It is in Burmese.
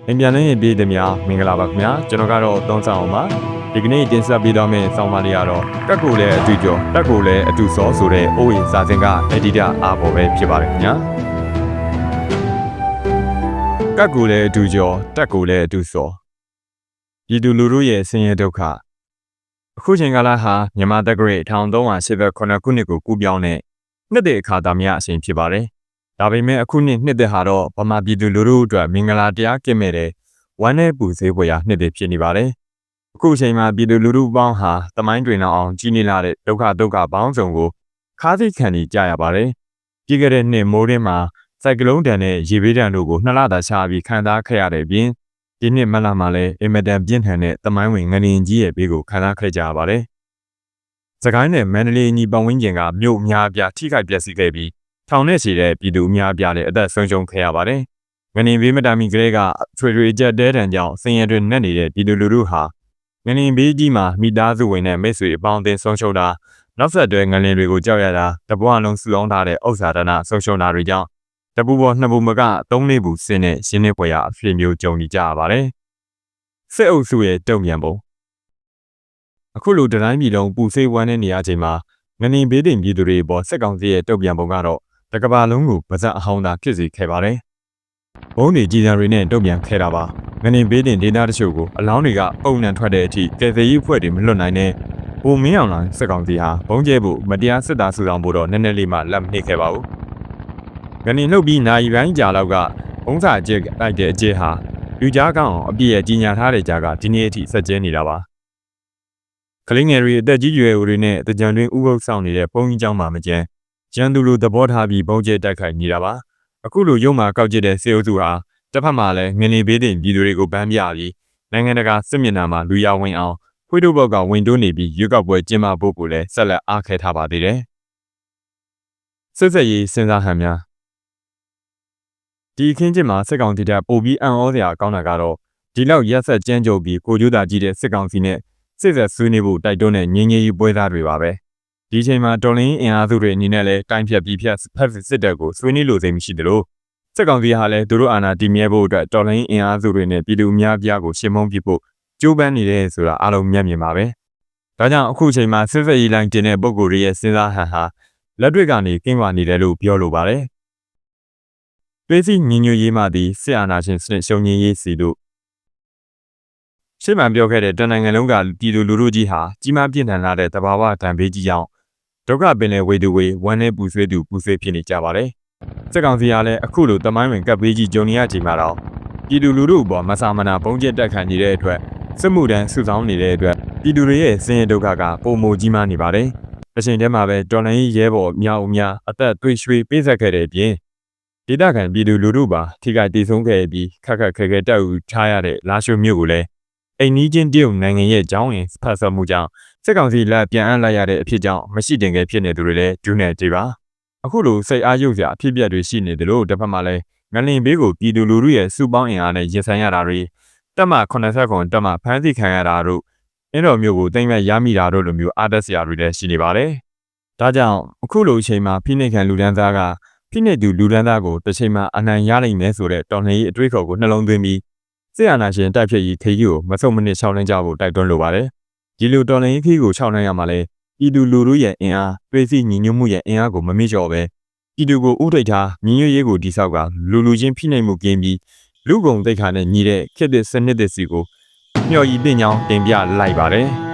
။အင်ပြန်လင်းရင်ပြည်သူများမင်္ဂလာပါခင်ဗျာ။ကျွန်တော်ကတော့သုံးဆောင်အောင်ပါ။ဒီကနေ့တင်ဆက်ပေးတော့မယ့်ဆောင်းပါးလေးကတော့ကတ်ကိုလည်းအတူကျော်တက်ကိုလည်းအတူစောဆိုတဲ့အိုးရင်စာစင်ကအက်ဒီတာအားပေါ်ပဲဖြစ်ပါတယ်ခင်ဗျာ။ကတ်ကိုလည်းအတူကျော်တက်ကိုလည်းအတူစောပြည်သူလူထုရဲ့ဆင်းရဲဒုက္ခအခုချိန်ကာလဟာမြန်မာတက္ကရာ1389ခုနှစ်ကိုကူးပြောင်းတဲ့နှစ်တည်းအခါသားများအချိန်ဖြစ်ပါတယ်။ ဒါပေမဲ့အခုနှစ်နှစ်တည်းဟာတော့ဗမာပြည်သူလူထုအတွက်မင်္ဂလာတရားကင်းမဲ့တဲ့ဝမ်းနဲ့ပူဈေးပွဲရာနှစ်တည်းဖြစ်နေပါတယ်။အခုချိန်မှာပြည်သူလူထုပေါင်းဟာတမိုင်းတွင်နောက်အောင်ကြီးနေလာတဲ့ဒုက္ခဒုက္ခပေါင်းစုံကိုခါးသိခံနေကြရပါတယ်။ပြည်ခဲ့တဲ့နှစ်မိုးရင်းမှာစိုက်ကလုန်းတန်နဲ့ရေဘေးတန်တို့ကိုနှစ်လသာချပြီးခံစားခဲ့ရတဲ့ပြင်ဒီနှစ်မလမှာလည်းအင်မတန်ပြင်းထန်တဲ့တမိုင်းဝင်ငလင်ကြီးရဲ့ဘေးကိုခံစားခဲ့ကြရပါတယ်။စကိုင်းနဲ့မန္တလေးညီပတ်ဝန်းကျင်ကမြို့အများအပြားထိခိုက်ပျက်စီးခဲ့ပြီး ထောင်နဲ့ချီတဲ့ပြည်သူအများအပြားလည်းအသက်ဆုံးရှုံးခဲ့ရပါတယ်။ငလင်ဘေးမတာမီကလေးကထွေထွေကြက်တဲတံကြောင့်ဆင်းရဲတွင်နှက်နေတဲ့ပြည်သူလူထုဟာငလင်ဘေးကြီးမှာမိသားစုဝင်နဲ့မိတ်ဆွေအပေါင်းအသင်းဆုံးရှုံးတာနောက်ဆက်တွဲငလင်တွေကိုကြောက်ရတာတပွားလုံးစုအောင်ထားတဲ့ဥစ္စာဒနာဆုံးရှုံးတာတွေကြောင့်တပူပေါ်နှစ်ပူမကသုံးလေးပူစင်းတဲ့ရှင်းနေပွဲရအဖြစ်မျိုးကြုံနေကြရပါတယ်။စစ်အုပ်စုရဲ့တုံ့ပြန်ပုံအခုလိုတတိုင်းပြည်လုံးပူဆေးဝမ်းတဲ့နေရာချိန်မှာငလင်ဘေးတင်ပြည်သူတွေပေါ်စစ်ကောင်စီရဲ့တုံ့ပြန်ပုံကတော့ တကဘာလုံးကိုပါဇက်အဟောင်းသာဖြစ်စေခဲ့ပါတယ်။ဘုံတွေကြီးစံတွေနဲ့တုံ့ပြန်ခဲ့တာပါ။ငနေပေးတင်ဒေတာတချို့ကိုအလောင်းတွေကပုံနံထွက်တဲ့အထိကယ်ဆယ်ရေးအဖွဲ့တွေမလွတ်နိုင်တဲ့ဟိုမင်းအောင်လိုင်းစစ်ကောင်စီဟာဘုံကျဲဖို့မတရားစစ်သားစုဆောင်ဖို့တော့နည်းနည်းလေးမှလက်မနှိမ့်ခဲ့ပါဘူး။ငနေလှုပ်ပြီးနိုင်ပိုင်းကြာလောက်ကဘုံစာအကျက်လိုက်တဲ့အကျက်ဟာလူကြားကောင်အပြည့်ရဲ့ကြီးညာထားတဲ့ကြားကဒီနေ့အထိဆက်ကျင်းနေတာပါ။ကလေးငယ်တွေအသက်ကြီးရွယ်တွေနဲ့တကြံတွင်ဥပုပ်ဆောင်နေတဲ့ဘုန်းကြီးကျောင်းမှာမကျန် ကျန်သူလိုသဘောထားပြီးဘုံကျဲတိုက်ခိုက်နေတာပါ။အခုလိုရုံမှာကောက်ကျတဲ့စေအုပ်စုဟာတစ်ဖက်မှာလည်းငလင်ဘေးတင်ပြည်သူတွေကိုဗန်းပြပြီးနိုင်ငံတကာစစ်မျက်နှာမှာလူရဝင်အောင်ခွေးတို့ဘောက်ကဝင်တိုးနေပြီးရွေးကောက်ပွဲကျင်းပဖို့ကိုလည်းဆက်လက်အားခဲထားပါသေးတယ်။စစ်ဆက်ရေးစဉ်းစားဟန်များဒီအခင်းကျင်းမှာစစ်ကောင်စီတပ်ပို့ပြီးအံ့ဩစရာကောင်းတာကတော့ဒီလောက်ရက်ဆက်ကြမ်းကြုတ်ပြီးကိုကျိုးတာကြီးတဲ့စစ်ကောင်စီနဲ့စစ်ဆက်ဆွေးနွေးဖို့တိုက်တွန်းတဲ့ငင်းငယ်ရေးပွဲသားတွေပါပဲ ဒီချိန်မှာတော်လင်းအင်အားစုတွေအနေနဲ့လည်းတိုင်းဖြတ်ပြီးဖြတ်ဖက်စစ်တပ်ကိုဆွေးနွေးလို့စိတ်မရှိသလိုစစ်ကောင်စီဟာလည်းသူတို့အာဏာတည်မြဲဖို့အတွက်တော်လင်းအင်အားစုတွေနဲ့ပြည်သူအများပြားကိုရှင်းမုံပြဖို့ကြိုးပမ်းနေတယ်ဆိုတာအားလုံးမျက်မြင်ပါပဲဒါကြောင့်အခုချိန်မှာစစ်ဖက်ရေးလိုင်းတင်တဲ့ပုံကိုယ်ရဲ့စဉ်းစားဟန်ဟာလက်တွေ့ကနေကင်းကွာနေတယ်လို့ပြောလိုပါတယ်သွေးစီညီညွတ်ရေးမှသည်စစ်အာဏာရှင်စနစ်ရှုံငင်းရေးစီတို့ရှင်းမှန်ပြောခဲ့တဲ့တန်နိုင်ငံလုံးကပြည်သူလူထုကြီးဟာကြီးမားပြင်းထန်လာတဲ့တဘာဝတံပေးကြီးကြောင့် ဒုက္ခပင်လယ်ဝေသူဝေဝမ်းနဲ့ပူဆွေးသူပူဆွေးဖြစ်နေကြပါတယ်။စစ်ကောင်စီကလည်းအခုလိုတမိုင်းဝင်ကပ်ပေးကြီးဂျုံနေရချိန်မှာတော့ပြည်သူလူထုအပေါ်မဆာမနာပုံကျက်တက်ခံနေတဲ့အတွက်စစ်မှုတန်းစုဆောင်နေတဲ့အတွက်ပြည်သူတွေရဲ့ဆင်းရဲဒုက္ခကပုံမကြီးမားနေပါတယ်။အချိန်တည်းမှာပဲတော်လိုင်းရဲဘော်မြောက်အများအသက်သွေးရွှေပေးဆက်ခဲ့တဲ့အပြင်ဒေသခံပြည်သူလူထုပါထိခိုက်ဒေဆုံးခဲ့ပြီးခက်ခက်ခဲခဲတက်ဦးထားရတဲ့လာရှိုမြို့ကိုလည်းအိမ်နီးချင်းတရုတ်နိုင်ငံရဲ့ကြောင်းရင်ဖတ်ဆက်မှုကြောင့် စစ်ကောင်စီလက်ပြန်အပ်လိုက်ရတဲ့အဖြစ်ကြောင့်မရှိတင်ခဲ့ဖြစ်နေသူတွေလည်းဒုနဲ့ကြည်ပါအခုလိုစိတ်အားရုပ်စရာအဖြစ်ပြက်တွေရှိနေတယ်လို့တစ်ဖက်မှာလည်းငလင်ဘေးကိုပြည်သူလူထုရဲ့စုပေါင်းအင်အားနဲ့ရင်ဆိုင်ရတာတွေတက်မ89တက်မဖမ်းဆီးခံရတာတို့အင်းတော်မျိုးကိုတိမ့်မဲ့ရမိတာတို့လိုမျိုးအားတက်စရာတွေလည်းရှိနေပါတယ်ဒါကြောင့်အခုလိုအချိန်မှာဖိနှိပ်ခံလူဒန်းသားကဖိနှိပ်သူလူဒန်းသားကိုတစ်ချိန်မှာအနိုင်ရနိုင်မယ်ဆိုတဲ့တော်လှန်ရေးအတွေးခေါ်ကိုနှလုံးသွင်းပြီးစစ်အာဏာရှင်တိုက်ဖြတ်ရေးခေကြီးကိုမဆုံးမနစ်ရှောင်းလင်းကြဖို့တိုက်တွန်းလိုပါတယ်။ ဒီလိုတော်လှန်ရေးခေကြီးကိုရှောင်းလင်းရမှာလဲပြည်သူလူထုရဲ့အင်အား၊ပြည်စည်းညီညွတ်မှုရဲ့အင်အားကိုမမေ့လျော့ပဲပြည်သူကိုဥထိတ်ထားညီညွတ်ရေးကိုတည်ဆောက်ကလူလူချင်းဖိနှိပ်မှုကင်းပြီးလူကုန်တိတ်ခါနဲ့ညီတဲ့ခေတ်သစ်စနစ်သစ်စီကိုမျှော်ရည်တင်ကြောင်းတင်ပြလိုက်ပါတယ်။